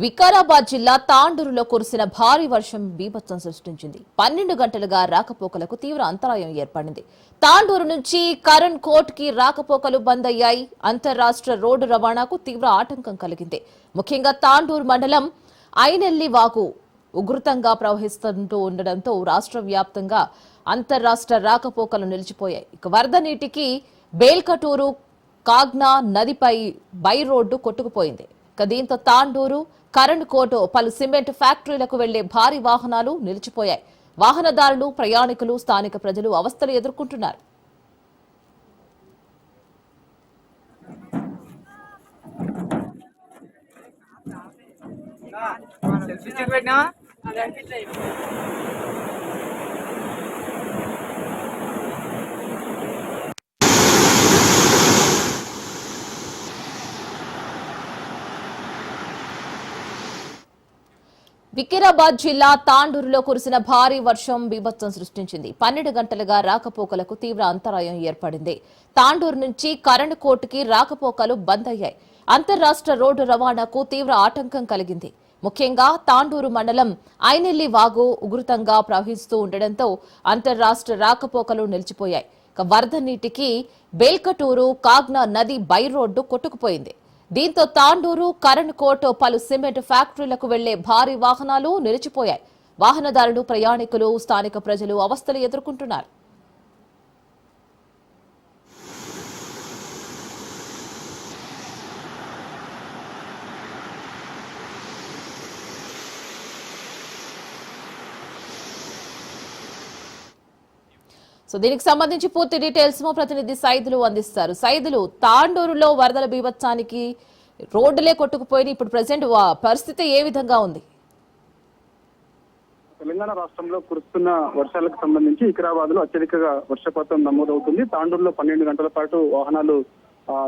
వికారాబాద్ జిల్లా తాండూరులో కురిసిన భారీ వర్షం బీభత్సం సృష్టించింది. పన్నెండు గంటలుగా రాకపోకలకు తీవ్ర అంతరాయం ఏర్పడింది. తాండూరు నుంచి కరణ్ కోట్కి రాకపోకలు బంద్ అయ్యాయి అంతర్రాష్ట్ర రోడ్డు రవాణాకు తీవ్ర ఆటంకం కలిగింది. ముఖ్యంగా తాండూరు మండలం ఐనెల్లి వాగు ఉధృతంగా ప్రవహిస్తుంటూ ఉండడంతో రాష్ట్ర వ్యాప్తంగా అంతర్రాష్ట్ర రాకపోకలు నిలిచిపోయాయి. ఇక వరద నీటికి బేల్కటూరు కాగ్నా నదిపై బై రోడ్డు కొట్టుకుపోయింది. దీంతో తాండూరు కరణ్ పలు సిమెంట్ ఫ్యాక్టరీలకు వెళ్ళే భారీ వాహనాలు నిలిచిపోయాయి. వాహనదారులు ప్రయాణికులు స్థానిక ప్రజలు అవస్థలు ఎదుర్కొంటున్నారు. సెల్ఫీ వికారాబాద్ జిల్లా తాండూరులో కురిసిన భారీ వర్షం బీభత్సం సృష్టించింది. పన్నెండు గంటలుగా రాకపోకలకు తీవ్ర అంతరాయం ఏర్పడింది. తాండూరు నుంచి కరణ్ కోర్టుకి రాకపోకలు బంద్ అయ్యాయి. అంతర్రాష్ట్ర రోడ్డు రవాణాకు తీవ్ర ఆటంకం కలిగింది. ముఖ్యంగా తాండూరు మండలం ఐనెల్లి వాగు ఉధృతంగా ప్రవహిస్తూ ఉండడంతో అంతర్రాష్ట్ర రాకపోకలు నిలిచిపోయాయి. వరద నీటికి బేల్కటూరు కాగ్నా నది బై రోడ్డు కొట్టుకుపోయింది. దీంతో తాండూరు కరణ్ కోట్ పలు సిమెంట్ ఫ్యాక్టరీలకు వెళ్ళే భారీ వాహనాలు నిలిచిపోయాయి. వాహనదారులు ప్రయాణికులు స్థానిక ప్రజలు అవస్థలు ఎదుర్కొంటున్నారు. సో దీనికి సంబంధించి పూర్తి డీటెయిల్స్ ప్రతినిధి సైదులు అందిస్తారు. సైదులు తాండూరులో వరదల బీభత్సానికి రోడ్డులే కొట్టుకుపోయి ఇప్పుడు ప్రజెంట్ పరిస్థితి ఏ విధంగా ఉంది? తెలంగాణ రాష్ట్రంలో కురుస్తున్న వర్షాలకు సంబంధించి వికరాబాద్లో అత్యధికగా వర్షపాతం నమోదవుతుంది. తాండూరులో పన్నెండు గంటల పాటు వాహనాలు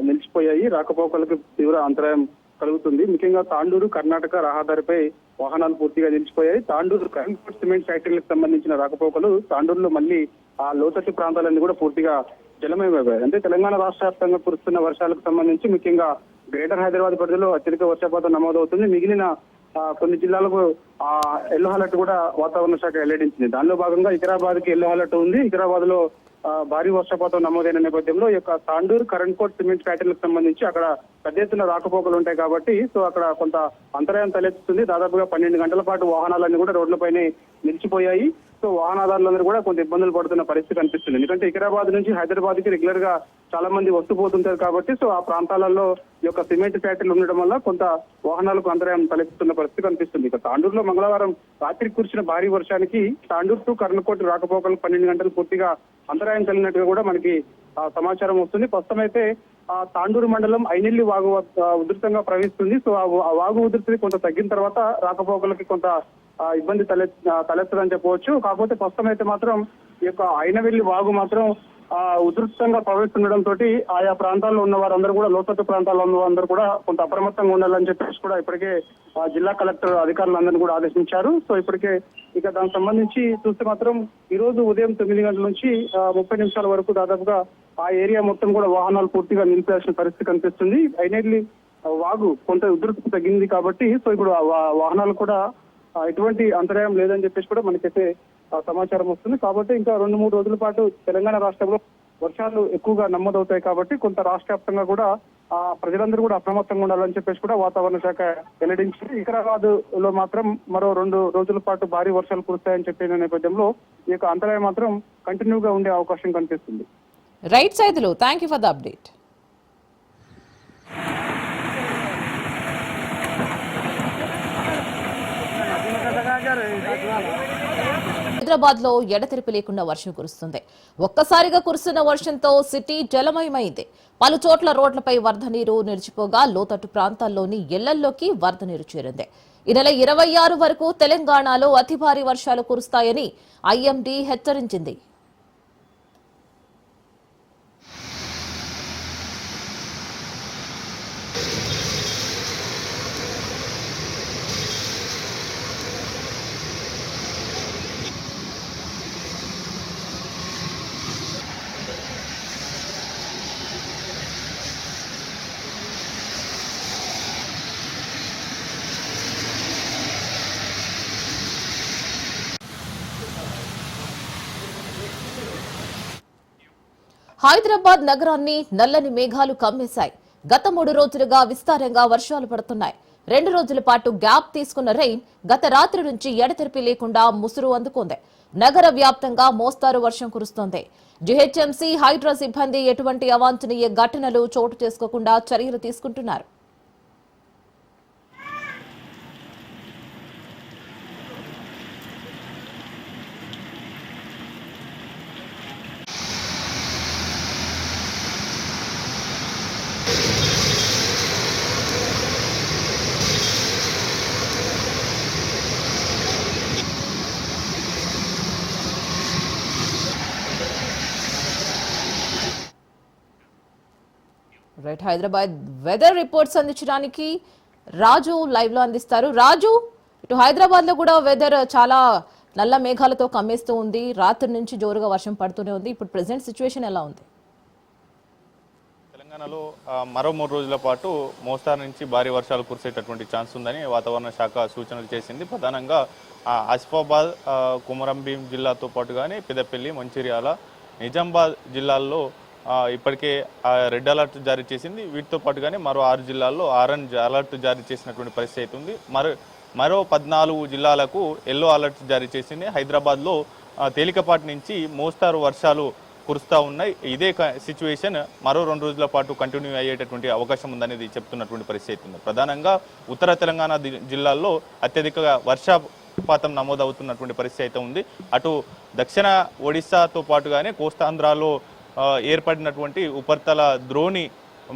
నిలిచిపోయాయి. రాకపోకలకు తీవ్ర అంతరాయం కలుగుతుంది. ముఖ్యంగా తాండూరు కర్ణాటక రహదారిపై వాహనాలు పూర్తిగా నిలిచిపోయాయి. తాండూరు కరెంట్ సిమెంట్ ఫ్యాక్టరీలకు సంబంధించిన రాకపోకలు తాండూరులో మళ్ళీ ఆ లోతట్టు ప్రాంతాలన్నీ కూడా పూర్తిగా జలమయమయ్యాయి అంటే తెలంగాణ రాష్ట్ర వ్యాప్తంగా కురుస్తున్న వర్షాలకు సంబంధించి ముఖ్యంగా గ్రేటర్ హైదరాబాద్ పరిధిలో అత్యధిక వర్షపాతం నమోదవుతుంది. మిగిలిన కొన్ని జిల్లాలకు ఆ ఎల్లో అలర్ట్ కూడా వాతావరణ శాఖ వెల్లడించింది. దానిలో భాగంగా వికారాబాద్కి ఎల్లో అలర్ట్ ఉంది. వికారాబాద్లో భారీ వర్షపాతం నమోదైన నేపథ్యంలో ఈ యొక్క తాండూరు కరెంట్ కోట్ సిమెంట్ ఫ్యాక్టరీలకు సంబంధించి అక్కడ పెద్ద ఎత్తున రాకపోకలు ఉంటాయి కాబట్టి సో అక్కడ కొంత అంతరాయం తలెత్తుతుంది. దాదాపుగా పన్నెండు గంటల పాటు వాహనాలన్నీ కూడా రోడ్లపైనే నిలిచిపోయాయి. సో వాహనదారులందరూ కూడా కొంత ఇబ్బందులు పడుతున్న పరిస్థితి కనిపిస్తుంది ఎందుకంటే వికారాబాద్ నుంచి హైదరాబాద్కి రెగ్యులర్గా చాలా మంది వస్తూ పోతుంటారు కాబట్టి సో ఆ ప్రాంతాలలో ఈ యొక్క సిమెంట్ ఫ్యాక్టరీలు ఉండడం వల్ల కొంత వాహనాలకు అంతరాయం తలెత్తుతున్న పరిస్థితి కనిపిస్తుంది. ఇక తాండూరులో మంగళవారం రాత్రి కురిసిన భారీ వర్షానికి తాండూరు టు కర్ణకోట రాకపోకలు పన్నెండు గంటలు పూర్తిగా అంతరాయం కలిగినట్టుగా కూడా మనకి సమాచారం వస్తుంది. ప్రస్తుతం అయితే ఆ తాండూరు మండలం ఐనెల్లి వాగు ఉధృతంగా ప్రవహిస్తుంది. సో ఆ వాగు ఉధృతి కొంత తగ్గిన తర్వాత రాకపోకలకి కొంత ఇబ్బంది తలె తలెత్తదని చెప్పవచ్చు. కాకపోతే ప్రస్తుతం అయితే మాత్రం ఈ యొక్క అయినవెల్లి వాగు మాత్రం ఆ ఉధృతంగా ప్రవహిస్తుండడం తోటి ఆయా ప్రాంతాల్లో ఉన్న వారందరూ కూడా లోతట్టు ప్రాంతాల్లో ఉన్న వారందరూ కూడా కొంత అప్రమత్తంగా ఉండాలని చెప్పేసి కూడా ఇప్పటికే జిల్లా కలెక్టర్ అధికారులందరినీ కూడా ఆదేశించారు. సో ఇప్పటికే ఇక దానికి సంబంధించి చూస్తే మాత్రం ఈ రోజు ఉదయం తొమ్మిది గంటల నుంచి ముప్పై నిమిషాల వరకు దాదాపుగా ఆ ఏరియా మొత్తం కూడా వాహనాలు పూర్తిగా నిలిపేయాల్సిన పరిస్థితి కనిపిస్తుంది. అయినెల్లి వాగు కొంత ఉధృతి తగ్గింది కాబట్టి సో ఇప్పుడు వా- వాహనాలు కూడా ఎటువంటి అంతరాయం లేదని చెప్పేసి కూడా మనకైతే సమాచారం వస్తుంది. కాబట్టి ఇంకా రెండు మూడు రోజుల పాటు తెలంగాణ రాష్ట్రంలో వర్షాలు ఎక్కువగా నమోదవుతాయి కాబట్టి కొంత రాష్ట్ర వ్యాప్తంగా కూడా ఆ ప్రజలందరూ కూడా అప్రమత్తంగా ఉండాలని చెప్పేసి కూడా వాతావరణ శాఖ వెల్లడించింది. వికారాబాద్లో మాత్రం మరో రెండు రోజుల పాటు భారీ వర్షాలు కురుస్తాయని చెప్పిన నేపథ్యంలో ఈ యొక్క అంతరాయం మాత్రం కంటిన్యూగా ఉండే అవకాశం కనిపిస్తుంది. Right Saidulu thank you for the update హైదరాబాద్లో ఎడతెరిపి లేకుండా వర్షం కురుస్తుంది. ఒక్కసారిగా కురుస్తున్న వర్షంతో సిటీ జలమయమైంది. పలు చోట్ల రోడ్లపై వరద నీరు నిలిచిపోగా లోతట్టు ప్రాంతాల్లోని ఇళ్ళల్లోకి వరద నీరు చేరింది. ఈ నెల ఇరవై ఆరు వరకు తెలంగాణలో అతి భారీ వర్షాలు కురుస్తాయని ఐఎండీ హెచ్చరించింది. హైదరాబాద్ నగరాన్ని నల్లని మేఘాలు కమ్మేశాయి. గత మూడు రోజులుగా విస్తారంగా వర్షాలు పడుతున్నాయి. రెండు రోజుల పాటు గ్యాప్ తీసుకున్న రెయిన్ గత రాత్రి నుంచి ఎడతెరిపి లేకుండా ముసురు అందుకుంది. నగర వ్యాప్తంగా మోస్తారు వర్షం కురుస్తోంది. జిహెచ్ఎంసీ హైడ్రా సిబ్బంది ఎటువంటి అవాంఛనీయ ఘటనలు చోటు చేసుకోకుండా చర్యలు తీసుకుంటున్నారు. రైట్. హైదరాబాద్ వెదర్ రిపోర్ట్స్ అందించడానికి రాజు లైవ్లో అందిస్తారు. రాజు ఇటు హైదరాబాద్లో కూడా వెదర్ చాలా నల్ల మేఘాలతో కమ్మేస్తూ ఉంది. రాత్రి నుంచి జోరుగా వర్షం పడుతూనే ఉంది. ఇప్పుడు ప్రెసెంట్ సిచ్యువేషన్ ఎలా ఉంది? తెలంగాణలో మరో మూడు రోజుల పాటు మోస్తారు నుంచి భారీ వర్షాలు కురిసేటటువంటి ఛాన్స్ ఉందని వాతావరణ శాఖ సూచనలు చేసింది. ప్రధానంగా ఆసిఫాబాద్ కుమరంభీం జిల్లాతో పాటుగానే పెద్దపల్లి మంచిర్యాల నిజామాబాద్ జిల్లాల్లో ఇప్పటికే రెడ్ అలర్ట్ జారీ చేసింది. వీటితో పాటుగానే మరో ఆరు జిల్లాల్లో ఆరెంజ్ అలర్ట్ జారీ చేసినటువంటి పరిస్థితి అయితే ఉంది. మరో మరో పద్నాలుగు జిల్లాలకు ఎల్లో అలర్ట్ జారీ చేసింది. హైదరాబాద్లో తేలికపాటి నుంచి మోస్తారు వర్షాలు కురుస్తూ ఉన్నాయి. ఇదే సిచ్యువేషన్ మరో రెండు రోజుల పాటు కంటిన్యూ అయ్యేటటువంటి అవకాశం ఉందనేది చెప్తున్నటువంటి పరిస్థితి ఉంది. ప్రధానంగా ఉత్తర తెలంగాణ జిల్లాల్లో అత్యధిక వర్షపాతం నమోదవుతున్నటువంటి పరిస్థితి అయితే ఉంది. అటు దక్షిణ ఒడిశాతో పాటుగానే కోస్తాంధ్రాలో ఏర్పడినటువంటి ఉపరితల ద్రోణి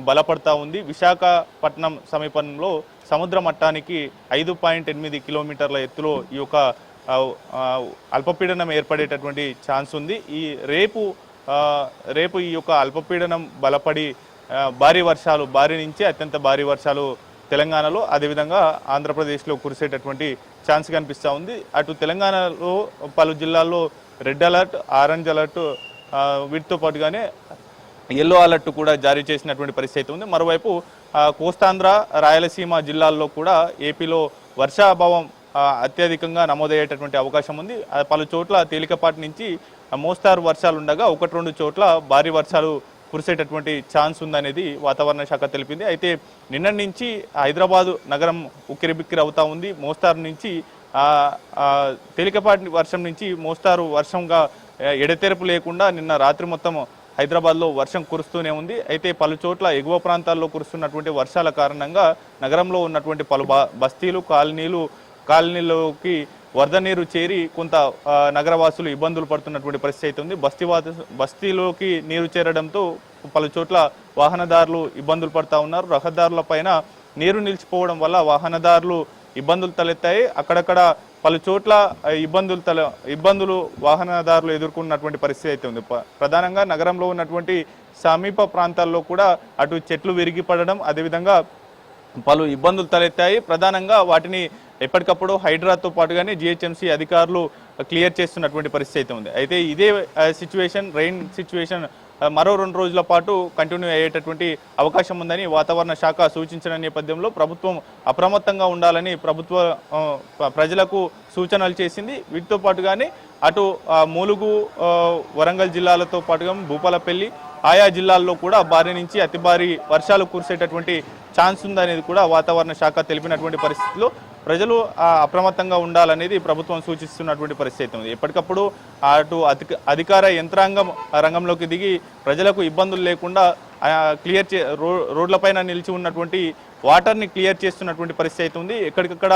బలపడతా ఉంది. విశాఖపట్నం సమీపంలో సముద్ర మట్టానికి ఐదు పాయింట్ ఎనిమిది కిలోమీటర్ల ఎత్తులో ఈ యొక్క అల్పపీడనం ఏర్పడేటటువంటి ఛాన్స్ ఉంది. ఈ రేపు రేపు ఈ యొక్క అల్పపీడనం బలపడి భారీ వర్షాలు భారీ నుంచి అత్యంత భారీ వర్షాలు తెలంగాణలో అదేవిధంగా ఆంధ్రప్రదేశ్లో కురిసేటటువంటి ఛాన్స్ కనిపిస్తూ ఉంది. అటు తెలంగాణలో పలు జిల్లాల్లో రెడ్ అలర్ట్ ఆరెంజ్ అలర్ట్ వీటితో పాటుగానే ఎల్లో అలర్ట్ కూడా జారీ చేసినటువంటి పరిస్థితి ఉంది. మరోవైపు కోస్తాంధ్ర రాయలసీమ జిల్లాల్లో కూడా ఏపీలో వర్షాభావం అత్యధికంగా నమోదయ్యేటటువంటి అవకాశం ఉంది. పలు చోట్ల తేలికపాటి నుంచి మోస్తారు వర్షాలు ఉండగా ఒకటి రెండు చోట్ల భారీ వర్షాలు కురిసేటటువంటి ఛాన్స్ ఉందనేది వాతావరణ శాఖ తెలిపింది. అయితే నిన్న నుంచి హైదరాబాదు నగరం ఉక్కిరిబిక్కిరి అవుతా ఉంది. మోస్తారు నుంచి తేలికపాటి వర్షం నుంచి మోస్తారు వర్షంగా ఎడతెరపు లేకుండా నిన్న రాత్రి మొత్తం హైదరాబాద్లో వర్షం కురుస్తూనే ఉంది. అయితే పలు చోట్ల ఎగువ ప్రాంతాల్లో కురుస్తున్నటువంటి వర్షాల కారణంగా నగరంలో ఉన్నటువంటి పలు బస్తీలు కాలనీలు కాలనీలోకి వరద నీరు చేరి కొంత నగరవాసులు ఇబ్బందులు పడుతున్నటువంటి పరిస్థితి అయితే ఉంది. బస్తీవాద బస్తీలోకి నీరు చేరడంతో పలు చోట్ల వాహనదారులు ఇబ్బందులు పడతా ఉన్నారు. రహదారుల పైన నీరు నిలిచిపోవడం వల్ల వాహనదారులు ఇబ్బందులు తలెత్తాయి. అక్కడక్కడ పలు చోట్ల ఇబ్బందులు తల ఇబ్బందులు వాహనదారులు ఎదుర్కొన్నటువంటి పరిస్థితి అయితే ఉంది. ప- ప్రధానంగా నగరంలో ఉన్నటువంటి సమీప ప్రాంతాల్లో కూడా అటు చెట్లు విరిగి పడడం అదేవిధంగా పలు ఇబ్బందులు తలెత్తాయి. ప్రధానంగా వాటిని ఎప్పటికప్పుడు హైడ్రాతో పాటుగానే జిహెచ్ఎంసీ అధికారులు క్లియర్ చేస్తున్నటువంటి పరిస్థితి అయితే ఉంది. అయితే ఇదే సిచ్యువేషన్ రెయిన్ సిచ్యువేషన్ మరో రెండు రోజుల పాటు కంటిన్యూ అయ్యేటటువంటి అవకాశం ఉందని వాతావరణ శాఖ సూచించిన నేపథ్యంలో ప్రభుత్వం అప్రమత్తంగా ఉండాలని ప్రభుత్వ ప్రజలకు సూచనలు చేసింది. వీటితో పాటుగానే అటు మూలుగు వరంగల్ జిల్లాలతో పాటుగా భూపాలపల్లి ఆయా జిల్లాల్లో కూడా భారీ నుంచి అతి భారీ వర్షాలు కురిసేటటువంటి ఛాన్స్ ఉందనేది కూడా వాతావరణ శాఖ తెలిపినటువంటి పరిస్థితిలో ప్రజలు అప్రమత్తంగా ఉండాలనేది ప్రభుత్వం సూచిస్తున్నటువంటి పరిస్థితి ఉంది. ఎప్పటికప్పుడు అటు అధిక అధికార యంత్రాంగం రంగంలోకి దిగి ప్రజలకు ఇబ్బందులు లేకుండా క్లియర్ చే రో రోడ్లపైన నిలిచి ఉన్నటువంటి వాటర్ని క్లియర్ చేస్తున్నటువంటి పరిస్థితి అయితే ఉంది. ఎక్కడికక్కడ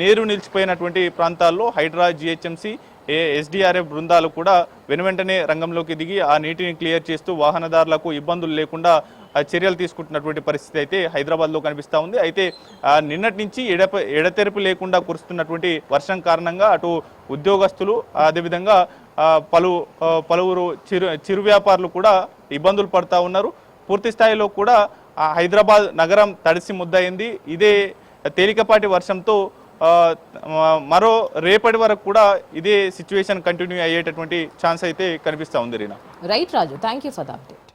నీరు నిలిచిపోయినటువంటి ప్రాంతాల్లో హైడ్రా జిహెచ్ఎంసీ ఏ ఎస్డిఆర్ఎఫ్ బృందాలు కూడా వెనువెంటనే రంగంలోకి దిగి ఆ నీటిని క్లియర్ చేస్తూ వాహనదారులకు ఇబ్బందులు లేకుండా చర్యలు తీసుకుంటున్నటువంటి పరిస్థితి అయితే హైదరాబాద్లో కనిపిస్తూ ఉంది. అయితే నిన్నటి నుంచి ఎడప ఎడతెరపు లేకుండా కురుస్తున్నటువంటి వర్షం కారణంగా అటు ఉద్యోగస్తులు అదేవిధంగా పలు పలువురు చిరు చిరు వ్యాపారులు కూడా ఇబ్బందులు పడుతూ ఉన్నారు. పూర్తి స్థాయిలో కూడా ఆ హైదరాబాద్ నగరం తడిసి ముద్దయింది. ఇదే తేలికపాటి వర్షంతో మరో రేపటి వరకు కూడా ఇదే సిచ్యువేషన్ కంటిన్యూ అయ్యేటటువంటి ఛాన్స్ అయితే కనిపిస్తూ ఉంది Reena. Right Raju thank you for the update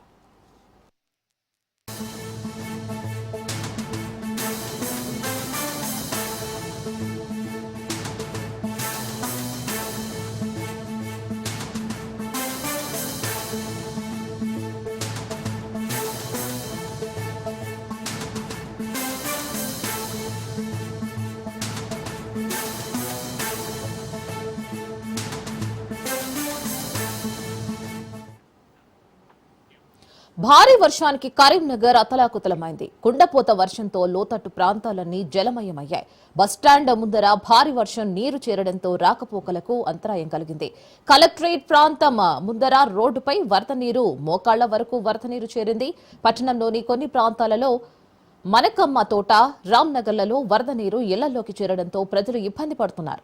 భారీ వర్షానికి కరీంనగర్ అతలాకుతలమైంది. కుండపోత వర్షంతో లోతట్టు ప్రాంతాలన్నీ జలమయమయ్యాయి. బస్టాండ్ ముందర భారీ వర్షం నీరు చేరడంతో రాకపోకలకు అంతరాయం కలిగింది. కలెక్టరేట్ ప్రాంతం ముందర రోడ్డుపై వరద నీరు మోకాళ్ళ వరకు వరద నీరు చేరింది. పట్టణంలోని కొన్ని ప్రాంతాలలో మనకమ్మ తోట రామ్నగర్లలో వరద నీరు ఇళ్ళలోకి చేరడంతో ప్రజలు ఇబ్బంది పడుతున్నారు.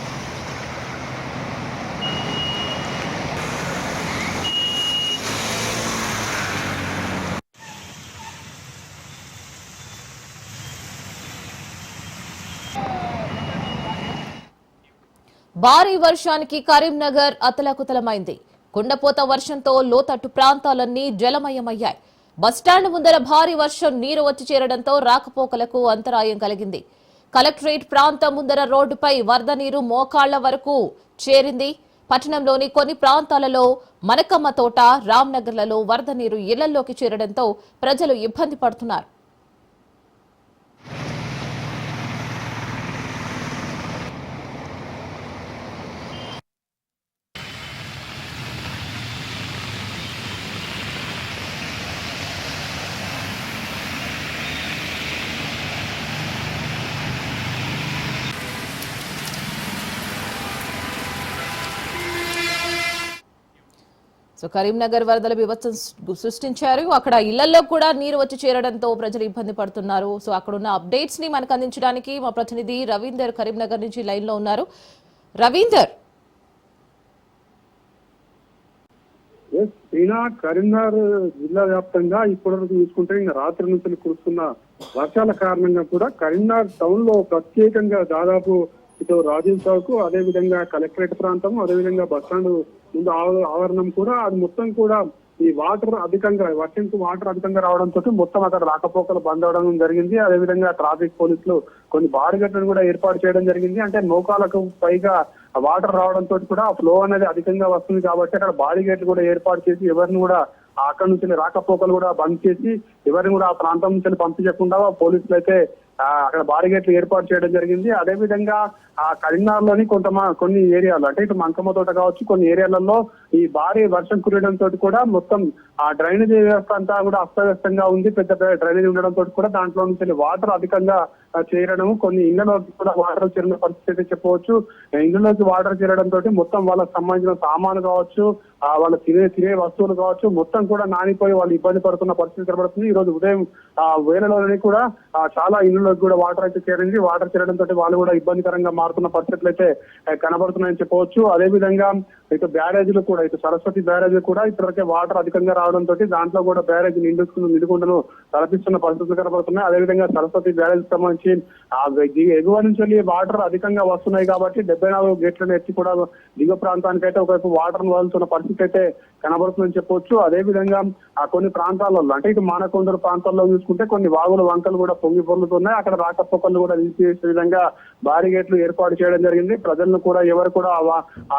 భారీ వర్షానికి కరీంనగర్ అతలకుతలమైంది. కుండపోత వర్షంతో లోతట్టు ప్రాంతాలన్నీ జలమయమయ్యాయి. బస్టాండ్ ముందర భారీ వర్షం నీరు వచ్చి చేరడంతో రాకపోకలకు అంతరాయం కలిగింది. కలెక్టరేట్ ప్రాంతం ముందర రోడ్డుపై వరద నీరు మోకాళ్ళ వరకు చేరింది. పట్టణంలోని కొన్ని ప్రాంతాలలో మనకమ్మ తోట రామ్నగర్లలో వరద నీరు ఇళ్ళలోకి చేరడంతో ప్రజలు ఇబ్బంది పడుతున్నారు. సో కరీంనగర్ వరదల బీభత్సం సృష్టించారు. అక్కడ ఇళ్ళలో కూడా నీరు వచ్చి చేరడంతో ప్రజలు ఇబ్బంది పడుతున్నారు. సో అక్కడ ఉన్న అప్డేట్స్ని మనకు అందించడానికి మా ప్రతినిధి రవీందర్ కరీంనగర్ నుంచి లైన్లో ఉన్నారు. రవీందర్. ఎస్ ఈయన కరీంనగర్ జిల్లా వ్యాప్తంగా ఇప్పటివరకు చూసుకుంటే రాత్రి నుంచి కురుస్తున్న వర్షాల కారణంగా కూడా కరీంనగర్ టౌన్లో ప్రత్యేకంగా దాదాపు ఇటు రాజీవ్ చౌక్ అదే విధంగా కలెక్టరేట్ ప్రాంతం అదే విధంగా బస్టాండ్ ముందు ఆవరణం కూడా అది మొత్తం కూడా ఈ వాటర్ అధికంగా వర్షంకు వాటర్ అధికంగా రావడంతో మొత్తం అక్కడ రాకపోకలు బంద్ అవడం జరిగింది. అదే విధంగా ట్రాఫిక్ పోలీసులు కొన్ని బారిగట్లను కూడా ఏర్పాటు చేయడం జరిగింది. అంటే మోకాలకు పైగా వాటర్ రావడంతో కూడా ఫ్లో అనేది అధికంగా వస్తుంది కాబట్టి అక్కడ బారిగేట్లు కూడా ఏర్పాటు చేసి ఎవరిని కూడా అక్కడ నుంచి రాకపోకలు కూడా బంద్ చేసి ఎవరిని కూడా ఆ ప్రాంతం నుంచి పంపించకుండా పోలీసులు అయితే అక్కడ బారిగేట్లు ఏర్పాటు చేయడం జరిగింది. అదే విధంగా ఆ కరీంనగర్లోని కొంత కొన్ని ఏరియాలు అంటే ఇటు మంకమ్మ తోట కావచ్చు కొన్ని ఏరియాలలో ఈ భారీ వర్షం కురియడంతో కూడా మొత్తం ఆ డ్రైనేజ్ వ్యవస్థ అంతా కూడా అస్తవ్యస్తంగా ఉంది. పెద్ద పెద్ద డ్రైనేజ్ ఉండడంతో కూడా దాంట్లో నుంచి వాటర్ అధికంగా చేరడం కొన్ని ఇళ్ళలోకి కూడా వాటర్ చేరిన పరిస్థితి అయితే చెప్పవచ్చు. ఇళ్ళలోకి వాటర్ చేరడంతో మొత్తం వాళ్ళకి సంబంధించిన సామాను కావచ్చు ఆ వాళ్ళ తినే తినే వస్తువులు కావచ్చు మొత్తం కూడా నానిపోయి వాళ్ళు ఇబ్బంది పడుతున్న పరిస్థితి కనబడుతుంది. ఈ రోజు ఉదయం ఆ వేలలోని కూడా చాలా ఇళ్ళలోకి కూడా వాటర్ అయితే చేరింది. వాటర్ చేరడంతో వాళ్ళు కూడా ఇబ్బందికరంగా మారుతున్న పరిస్థితులు అయితే కనబడుతున్నాయని చెప్పవచ్చు. అదే విధంగా ఇటు బ్యారేజీలు కూడా ఇటు సరస్వతి బ్యారేజ్ కూడా ఇప్పటికే వాటర్ అధికంగా రావడంతో దాంట్లో కూడా బ్యారేజ్ నిండుకుని నిండుకుంటను తలపిస్తున్న పరిస్థితులు కనబడుతున్నాయి. అదే విధంగా సరస్వతి బ్యారేజ్ సంబంధించి ఆ ఎగువ నుంచి వెళ్ళి వాటర్ అధికంగా వస్తున్నాయి కాబట్టి డెబ్బై నాలుగు గేట్లను ఎత్తి కూడా దిగువ ప్రాంతానికి అయితే ఒకవైపు వాటర్ వదులుతున్న పరిస్థితి అయితే కనబడుతుందని చెప్పొచ్చు. అదే విధంగా ఆ కొన్ని ప్రాంతాలలో అంటే ఇటు మానకొందరు ప్రాంతాల్లో చూసుకుంటే కొన్ని వాగులు వంకలు కూడా పొంగి పొర్లుతున్నాయి. అక్కడ రాకపోకలు కూడా నిలిపివేసే విధంగా భారీ గేట్లు ఏర్పాటు చేయడం జరిగింది. ప్రజలను కూడా ఎవరు కూడా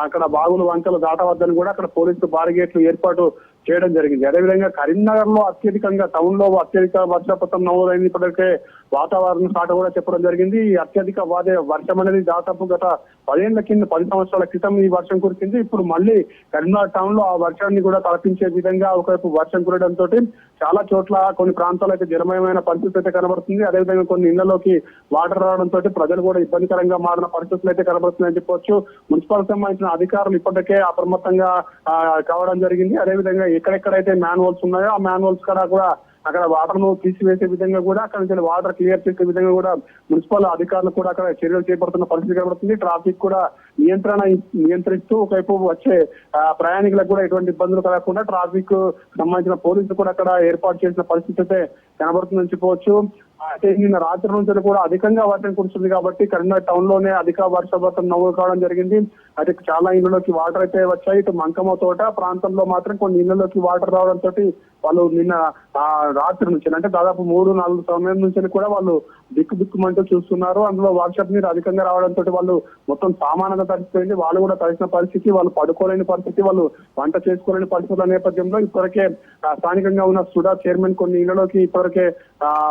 అక్కడ బాగులు వంకలు దాటవద్దని కూడా అక్కడ పోలీసులు భారీ గేట్లు ఏర్పాటు చేయడం జరిగింది. అదేవిధంగా కరీంనగర్లో అత్యధికంగా టౌన్లో అత్యధిక వర్షపాతం నమోదైంది ఇప్పటికే వాతావరణ శాఖ కూడా చెప్పడం జరిగింది. అత్యధిక వాదే వర్షం అనేది దాదాపు గత పదేళ్ళ కింద పది సంవత్సరాల క్రితం ఈ వర్షం కురిసింది. ఇప్పుడు మళ్ళీ కరీంనగర్ టౌన్లో ఆ వర్షాన్ని కూడా తలపించే విధంగా ఒకవైపు వర్షం కురడంతో చాలా చోట్ల కొన్ని ప్రాంతాలు అయితే జలమయమైన పరిస్థితి అయితే కనబడుతుంది. అదేవిధంగా కొన్ని ఇళ్ళలోకి వాటర్ రావడంతో ప్రజలు కూడా ఇబ్బందికరంగా మారిన పరిస్థితులు అయితే కనబడుతున్నాయని చెప్పొచ్చు. మున్సిపల్ సంబంధించిన అధికారులు ఇప్పటికే అప్రమత్తంగా కావడం జరిగింది. అదేవిధంగా ఎక్కడెక్కడైతే మ్యాన్వల్స్ ఉన్నాయో ఆ మ్యాన్వల్స్ కూడా కూడా అక్కడ వాటర్ను తీసివేసే విధంగా కూడా అక్కడ నుంచి వాటర్ క్లియర్ చేసే విధంగా కూడా మున్సిపల్ అధికారులు కూడా అక్కడ చర్యలు చేపడుతున్న పరిస్థితి కనబడుతుంది. ట్రాఫిక్ కూడా నియంత్రణ నియంత్రిస్తూ ఒకవైపు వచ్చే ప్రయాణికులకు కూడా ఎటువంటి ఇబ్బందులు కలగకుండా ట్రాఫిక్ సంబంధించిన పోలీసులు కూడా అక్కడ ఏర్పాటు చేసిన పరిస్థితి అయితే కనబడుతుందని చెప్పవచ్చు. అయితే నిన్న రాత్రి నుంచి కూడా అధికంగా వర్షం కురుస్తుంది కాబట్టి కరీంనగర్ టౌన్లోనే అధిక వర్షపాతం నమోదు కావడం జరిగింది. అయితే చాలా ఇళ్ళలోకి వాటర్ అయితే వచ్చాయి. ఇటు మంకమ్మ తోట ప్రాంతంలో మాత్రం కొన్ని ఇళ్ళలోకి వాటర్ రావడంతో వాళ్ళు నిన్న ఆ రాత్రి నుంచి అంటే దాదాపు మూడు నాలుగు సమయం నుంచి కూడా వాళ్ళు దిక్కు దిక్కుమంటూ చూస్తున్నారు. అందులో వాట్సాప్ నీరు అధికంగా రావడంతో వాళ్ళు మొత్తం సామానంగా తడిసిపోయింది. వాళ్ళు కూడా తడిసిన పరిస్థితి వాళ్ళు పడుకోలేని పరిస్థితి వాళ్ళు వంట చేసుకోలేని పరిస్థితుల నేపథ్యంలో ఇప్పటికే స్థానికంగా ఉన్న సుడా చైర్మన్ కొన్ని ఇళ్ళలోకి ఇప్పటికే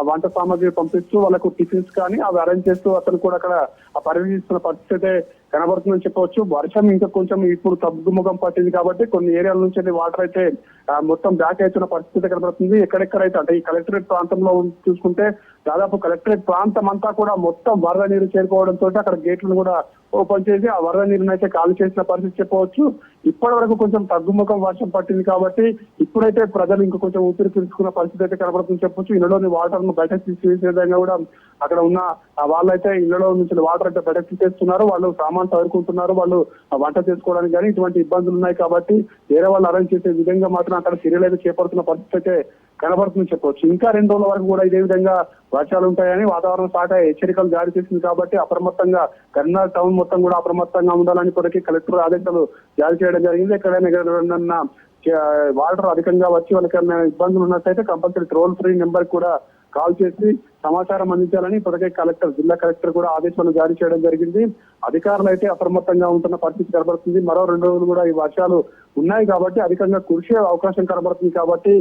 వంట సామాగ్రి పంపిస్తూ వాళ్ళకు టిఫిన్స్ కానీ అవి అరేంజ్ చేస్తూ అతను కూడా అక్కడ ఆ పర్యవేక్షిస్తున్న పరిస్థితి కనబడుతుందని చెప్పవచ్చు. వర్షం ఇంకా కొంచెం ఇప్పుడు తగ్గుముఖం పట్టింది కాబట్టి కొన్ని ఏరియాల నుంచి అయితే వాటర్ అయితే మొత్తం బ్యాక్ అవుతున్న పరిస్థితి కనబడుతుంది. ఎక్కడెక్కడైతే అంటే ఈ కలెక్టరేట్ ప్రాంతంలో చూసుకుంటే దాదాపు కలెక్టరేట్ ప్రాంతం అంతా కూడా మొత్తం వరద నీరు చేరుకోవడంతో అక్కడ గేట్లను కూడా ఓపెన్ చేసి ఆ వరద నీరుని అయితే ఖాళీ చేసిన పరిస్థితి చెప్పవచ్చు. ఇప్పటి వరకు కొంచెం తగ్గుముఖం వర్షం పట్టింది కాబట్టి ఇప్పుడైతే ప్రజలు ఇంకా కొంచెం ఊపిరి పీల్చుకున్న పరిస్థితి అయితే కనబడుతుంది చెప్పొచ్చు. ఇళ్ళలోని వాటర్ను బయటకు తీసేసే విధంగా కూడా అక్కడ ఉన్న ఆ వాళ్ళైతే ఇళ్ళలో నుంచి వాటర్ అయితే బయటకు తీసేస్తున్నారు. వాళ్ళు సామాన్ చదువుకుంటున్నారు వాళ్ళు ఆ వంట చేసుకోవడానికి కానీ ఇటువంటి ఇబ్బందులు ఉన్నాయి కాబట్టి వేరే వాళ్ళు అరేంజ్ చేసే విధంగా మాత్రం అక్కడ చర్యలు అయితే చేపడుతున్న పరిస్థితి అయితే కనబడుతుంది చెప్పవచ్చు. ఇంకా రెండు రోజుల వరకు కూడా ఇదే విధంగా వర్షాలు ఉంటాయని వాతావరణ శాఖ హెచ్చరికలు జారీ చేసింది కాబట్టి అప్రమత్తంగా కరీంనగర్ టౌన్ మొత్తం కూడా అప్రమత్తంగా ఉండాలని ఇప్పటికీ కలెక్టర్ ఆదేశాలు జారీ చేయడం జరిగింది. ఎక్కడైనా వాటర్ అధికంగా వచ్చి వాళ్ళకి ఇబ్బందులు ఉన్నట్టయితే కంపల్సరీ ట్రోల్ ఫ్రీ నెంబర్ కూడా కాల్ చేసి సమాచారం అందించాలని ఇప్పటికే కలెక్టర్ జిల్లా కలెక్టర్ కూడా ఆదేశాలు జారీ చేయడం జరిగింది. అధికారులు అయితే అప్రమత్తంగా ఉంటున్న పరిస్థితి కనబడుతుంది. మరో రెండు రోజులు కూడా ఈ వర్షాలు ఉన్నాయి కాబట్టి అధికంగా కురిసే అవకాశం కనబడుతుంది కాబట్టి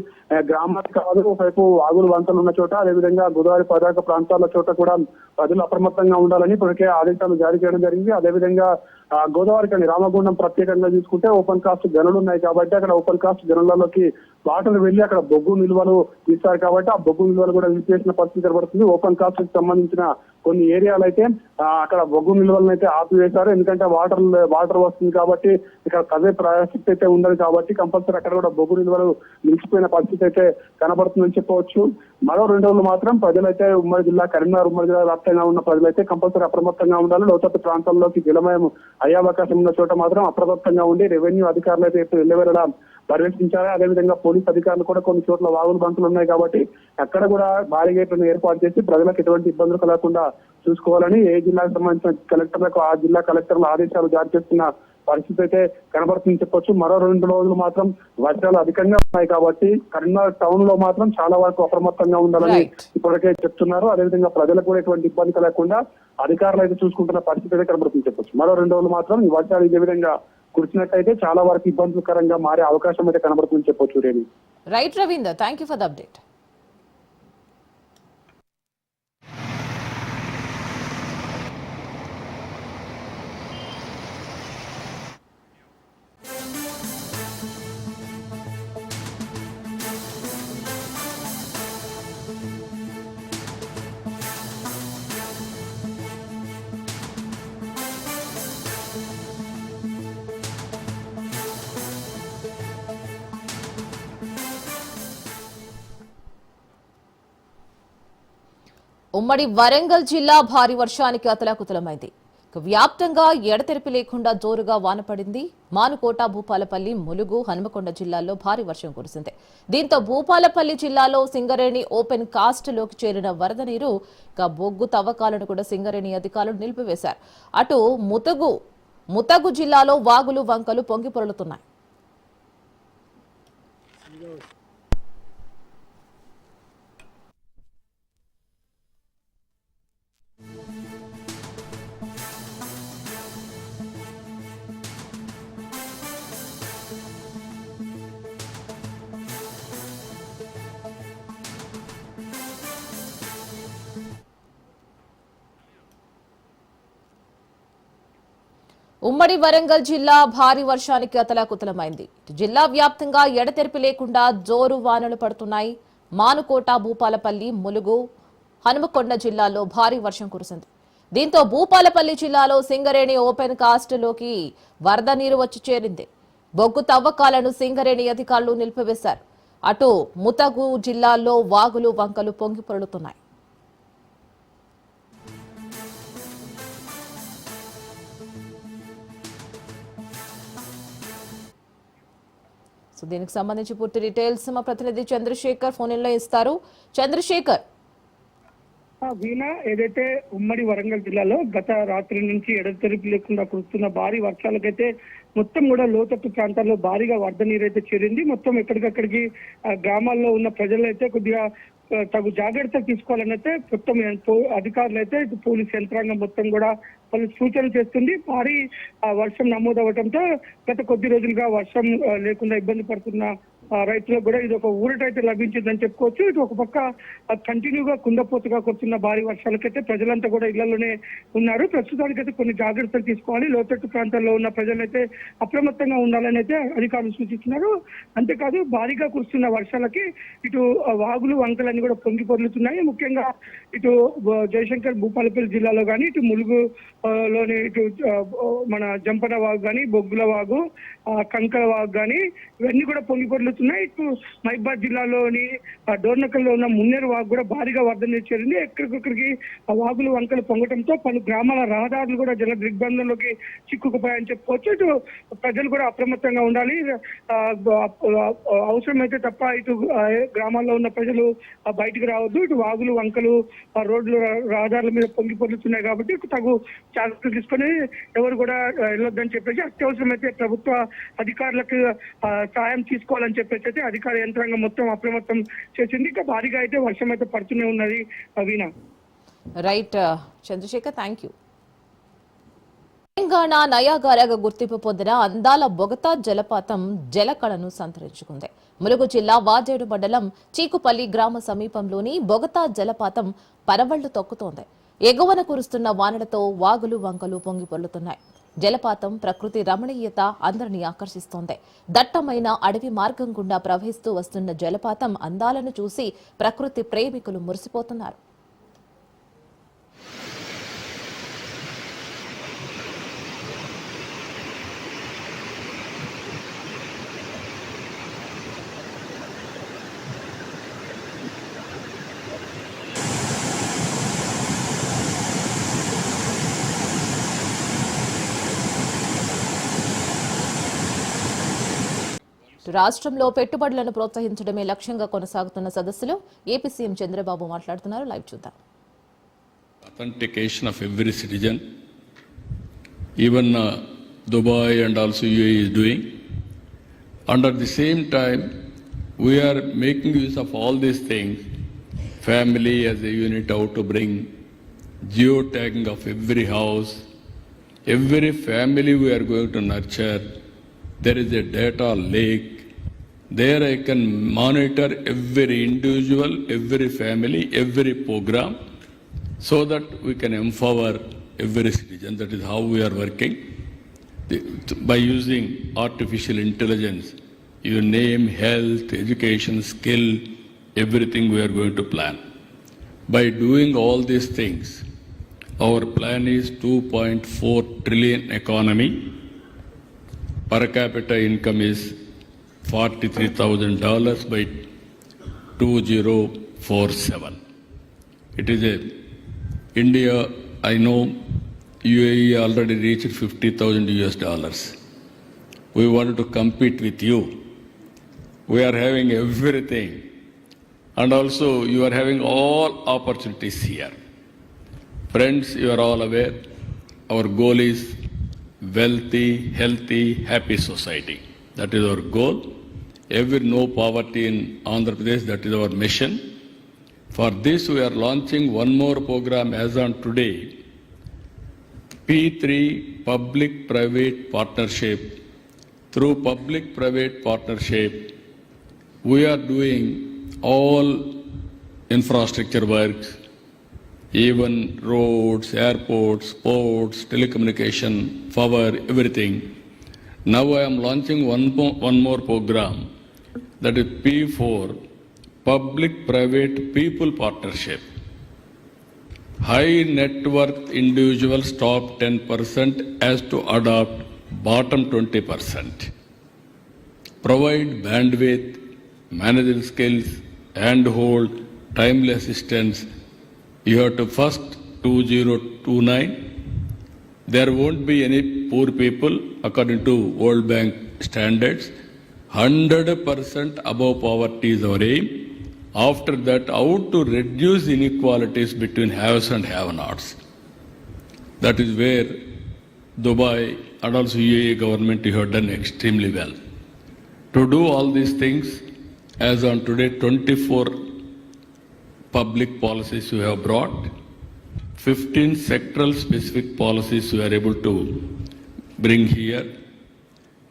గ్రామానికి కాదు ఒకవైపు వాగులు వంతలు ఉన్న చోట అదేవిధంగా గోదావరి పదాక ప్రాంతాల చోట కూడా ప్రజలు అప్రమత్తంగా ఉండాలని ఇప్పటికే ఆదేశాలు జారీ చేయడం జరిగింది. అదేవిధంగా ఆ, గోదావరి కానీ రామగుండం ప్రత్యేకంగా చూసుకుంటే ఓపెన్ కాస్ట్ గనులు ఉన్నాయి కాబట్టి అక్కడ ఓపెన్ కాస్ట్ గనులలోకి వాటర్ వెళ్ళి అక్కడ బొగ్గు నిల్వలు తీస్తారు కాబట్టి ఆ బొగ్గు నిల్వలు కూడా నిలిపేసిన పరిస్థితి కనబడుతుంది ఓపెన్ కాస్ట్కి సంబంధించిన కొన్ని ఏరియాలు అయితే అక్కడ బొగ్గు నిల్వలను అయితే ఆపివేశారు. ఎందుకంటే వాటర్ వాటర్ వస్తుంది కాబట్టి ఇక్కడ కదే ప్రసక్తి అయితే ఉండదు కాబట్టి కంపల్సరీ అక్కడ కూడా బొగ్గు నిల్వలు నిలిచిపోయిన పరిస్థితి అయితే కనబడుతుందని చెప్పవచ్చు. మరో రెండు రోజులు మాత్రం ప్రజలైతే ఉమ్మడి జిల్లా కరీంనగర్ ఉమ్మడి జిల్లా వ్యాప్తంగా ఉన్న ప్రజలైతే కంపల్సరీ అప్రమత్తంగా ఉండాలి. లోతట్టు ప్రాంతాల్లోకి విలమయం అయ్యే అవకాశం ఉన్న చోట మాత్రం అప్రమత్తంగా ఉండి రెవెన్యూ అధికారులు అయితే ఎప్పుడు వెళ్ళవెళ్ళ పర్యవేక్షించాలి అదేవిధంగా పోలీస్ అధికారులు కూడా కొన్ని చోట్ల వాగులు బంకులు ఉన్నాయి కాబట్టి అక్కడ కూడా భారీ గేట్లను ఏర్పాటు చేసి ప్రజలకు ఎటువంటి ఇబ్బందులు కలగకుండా చూసుకోవాలని ఏ జిల్లాకు సంబంధించిన కలెక్టర్లకు ఆ జిల్లా కలెక్టర్ల ఆదేశాలు జారీ చేస్తున్న పరిస్థితి అయితే కనబడుతుంది చెప్పొచ్చు. మరో రెండు రోజులు మాత్రం వర్షాలు అధికంగా ఉన్నాయి కాబట్టి కరీంనగర్ టౌన్లో మాత్రం చాలా వరకు అప్రమత్తంగా ఉండాలని. ఇప్పటికే చెప్తున్నారు. అదేవిధంగా ప్రజలకు కూడా ఎటువంటి ఇబ్బంది కలగకుండా అధికారులు అయితే చూసుకుంటున్న పరిస్థితి అయితే కనబడుతుంది చెప్పొచ్చు. మరో రెండు రోజులు మాత్రం ఈ వర్షాలు ఇదే విధంగా కురిసినట్టయితే చాలా వరకు ఇబ్బందికరంగా మారే అవకాశం అయితే కనబడుతుందని చెప్పొచ్చు Renu. Right Ravinder thank you for the update ఉమ్మడి వరంగల్ జిల్లా భారీ వర్షానికి అతలాకుతలమైంది. వ్యాప్తంగా ఎడతెరిపి లేకుండా జోరుగా వాన పడింది. మానుకోట భూపాలపల్లి ములుగు హనుమకొండ జిల్లాల్లో భారీ వర్షం కురిసింది. దీంతో భూపాలపల్లి జిల్లాలో సింగరేణి ఓపెన్ కాస్ట్లోకి చేరిన వరద నీరు ఇక బొగ్గు తవ్వకాలను కూడా సింగరేణి అధికారులు నిలిపివేశారు. అటు ముతగు ముతగు జిల్లాలో వాగులు వంకలు పొంగిపొరలుతున్నాయి ఉమ్మడి వరంగల్ జిల్లా భారీ వర్షానికి అతలాకుతలమైంది. జిల్లా వ్యాప్తంగా ఎడతెరిపి లేకుండా జోరు వానలు పడుతున్నాయి. మానుకోట భూపాలపల్లి ములుగు హనుమకొండ జిల్లాలో భారీ వర్షం కురిసింది. దీంతో భూపాలపల్లి జిల్లాలో సింగరేణి ఓపెన్ కాస్ట్లోకి వరద నీరు వచ్చి చేరింది. బొగ్గు తవ్వకాలను సింగరేణి అధికారులు నిలిపివేశారు. అటు ముతగు జిల్లాలో వాగులు వంకలు పొంగిపొరలుతున్నాయి సో దీనికి సంబంధించి పూర్తి డీటెయిల్స్ మా ప్రతినిధి చంద్రశేఖర్ ఫోన్లో ఇస్తారు. చంద్రశేఖర్. వీణ ఏదైతే ఉమ్మడి వరంగల్ జిల్లాలో గత రాత్రి నుంచి ఎడతెరిపి లేకుండా కురుస్తున్న భారీ వర్షాలకైతే మొత్తం కూడా లోతట్టు ప్రాంతాల్లో భారీగా వరద నీరు అయితే చేరింది. మొత్తం ఎక్కడికక్కడికి గ్రామాల్లో ఉన్న ప్రజలైతే కొద్దిగా తగు జాగ్రత్తలు తీసుకోవాలని అయితే మొత్తం ఎంతో అధికారులు అయితే పోలీస్ యంత్రాంగం మొత్తం కూడా వాళ్ళు సూచన చేస్తుంది. భారీ ఆ, వర్షం నమోదవడంతో గత కొద్ది రోజులుగా వర్షం లేకుండా ఇబ్బంది పడుతున్న రైతులకు కూడా ఇది ఒక ఊరటైతే లభించిందని చెప్పుకోవచ్చు. ఇటు ఒక పక్క కంటిన్యూగా కుండపోతుగా కొడుతున్న భారీ వర్షాలకైతే ప్రజలంతా కూడా ఇళ్ళలోనే ఉన్నారు. ప్రస్తుతానికైతే కొన్ని జాగ్రత్తలు తీసుకోవాలి. లోతట్టు ప్రాంతాల్లో ఉన్న ప్రజలైతే అప్రమత్తంగా ఉండాలని అయితే అధికారులు సూచిస్తున్నారు. అంతేకాదు భారీగా కురుస్తున్న వర్షాలకి ఇటు వాగులు వంకలన్నీ కూడా పొంగి పొరులుతున్నాయి. ముఖ్యంగా ఇటు జయశంకర్ భూపాలపల్లి జిల్లాలో కానీ ఇటు ములుగు లోని ఇటు మన జంపన వాగు కానీ బొగ్గుల వాగు కంకర వాగు కానీ ఇవన్నీ కూడా పొంగి పొరులుతున్నాయి. ఇటు మహిబాద్ జిల్లాలోని ఆ, డోర్నకల్లో ఉన్న మున్నేరు వాగు కూడా భారీగా వర్ధన చేరింది. ఎక్కడికొక్కడికి ఆ వాగులు వంకలు పొంగటంతో పలు గ్రామాల రహదారులు కూడా జల దిగ్బంధంలోకి చిక్కుకుపోయాయని చెప్పుకోవచ్చు. ఇటు ప్రజలు కూడా అప్రమత్తంగా ఉండాలి. అవసరమైతే తప్ప ఇటు గ్రామాల్లో ఉన్న ప్రజలు బయటకు బయటికి రావద్దు. ఇటు వాగులు వంకలు ఆ, రోడ్లు రహదారుల మీద పొంగి పొర్లుతున్నాయి కాబట్టి తగు జాగ్రత్తలు తీసుకొని ఎవరు కూడా వెళ్ళొద్దని చెప్పేసి అత్యవసరమైతే ప్రభుత్వ అధికారులకు సాయం తీసుకోవాలని చెప్పి చెప్పేసి అయితే అధికార యంత్రాంగం మొత్తం అప్రమత్తం చేసింది. ఇంకా భారీగా అయితే వర్షం అయితే పడుతూనే ఉన్నది Veena right Chandrasekhar thank you Telangana నయాగారగా గుర్తింపు పొందిన అందాల బొగతా జలపాతం జలకళను సంతరించుకుంది. ములుగు జిల్లా వాజేడు మండలం చీకుపల్లి గ్రామ సమీపంలోని బొగతా జలపాతం పరవళ్ళు తొక్కుతోంది. ఎగువన కురుస్తున్న వానలతో వాగులు వంకలు పొంగి పొర్లుతున్నాయి. జలపాతం ప్రకృతి రమణీయత అందరినీ ఆకర్షిస్తోంది. దట్టమైన అడవి మార్గం గుండా ప్రవహిస్తూ వస్తున్న జలపాతం అందాలను చూసి ప్రకృతి ప్రేమికులు మురిసిపోతున్నారు. రాష్ట్రంలో పెట్టుబడులను ప్రోత్సహించడమే లక్ష్యంగా కొనసాగుతున్న సదస్సులో ఏపీ సీఎం చంద్రబాబు మాట్లాడుతున్నారు లైవ్ చూద్దాం authentication of every citizen. Even uh, Dubai and also UAE is doing. And at the same time, we are making use of all these things. Family as a unit, how to bring geotagging of every house, every family we are going to nurture. There is a data lake. There I can monitor every individual, every family, every program so that we can empower every citizen. That is how we are working. The- By using artificial intelligence, your name, health, education, skill, everything we are going to plan. By doing all these things, our plan is 2.4 trillion economy. Per capita income is $43,000 by 2047. It is a India, I know UAE already reached 50,000 US dollars. We wanted to compete with you. We are having everything. And also, you are having all opportunities here. Friends, you are all aware, our goal is wealthy, healthy, happy society. That is our goal. Every no poverty in Andhra Pradesh, that is our mission. For this, we are launching one more program as on today. P3 Public Private Partnership. Through public private partnership, we are doing all infrastructure work, even roads, airports, ports, telecommunication, power, everything. Now I am launching one more, one more program that is P4 Public Private People Partnership. High net worth individuals top 10% as to adopt bottom 20%. Provide bandwidth, managerial skills, handhold, timely assistance. You have to first 2029 there won't be any poor people according to World Bank standards. 100% above poverty is our aim. After that, how to reduce inequalities between haves and have-nots. That is where Dubai and also UAE government you have done extremely well. To do all these things, as on today, 24 public policies you have brought, 15 sectoral specific policies we are able to bring here.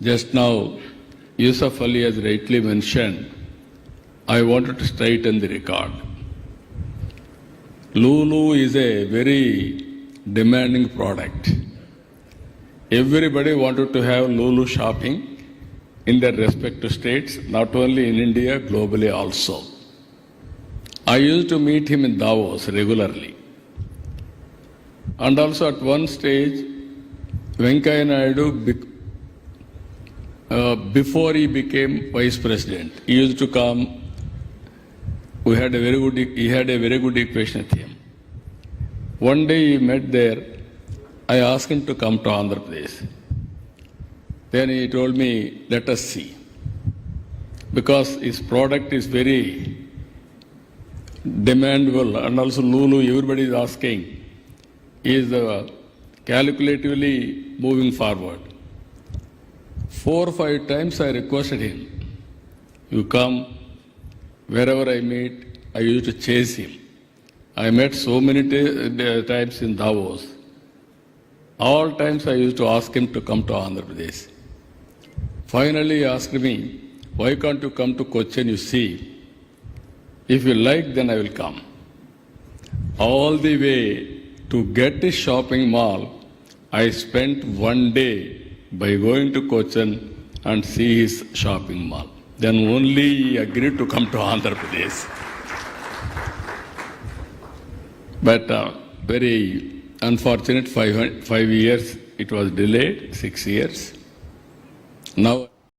Just now, Yusuf Ali has rightly mentioned, I wanted to straighten the record. Lulu is a very demanding product. Everybody wanted to have Lulu shopping in their respective states, not only in India, globally also. I used to meet him in Davos regularly. And also at one stage, Venkaya Naidu, bec- uh, before he became vice president, he used to come. We had a very good, he had a very good equation with him. One day he met there. I asked him to come to Andhra Pradesh. Then he told me, let us see. Because his product is very demandable and also Lulu, everybody is asking, is uh, calculatively moving forward. Four or five times I requested him, you come, wherever I meet, I used to chase him. I met so many times in Davos. All times I used to ask him to come to Andhra Pradesh. Finally, he asked me, Why can't you come to Cochin? You see, if you like, then I will come. All the way to get a shopping mall, I spent one day by going to Cochin and see his shopping mall. Then only he agreed to come to Andhra Pradesh. But uh, very unfortunate, five, five years it was delayed, six years. Now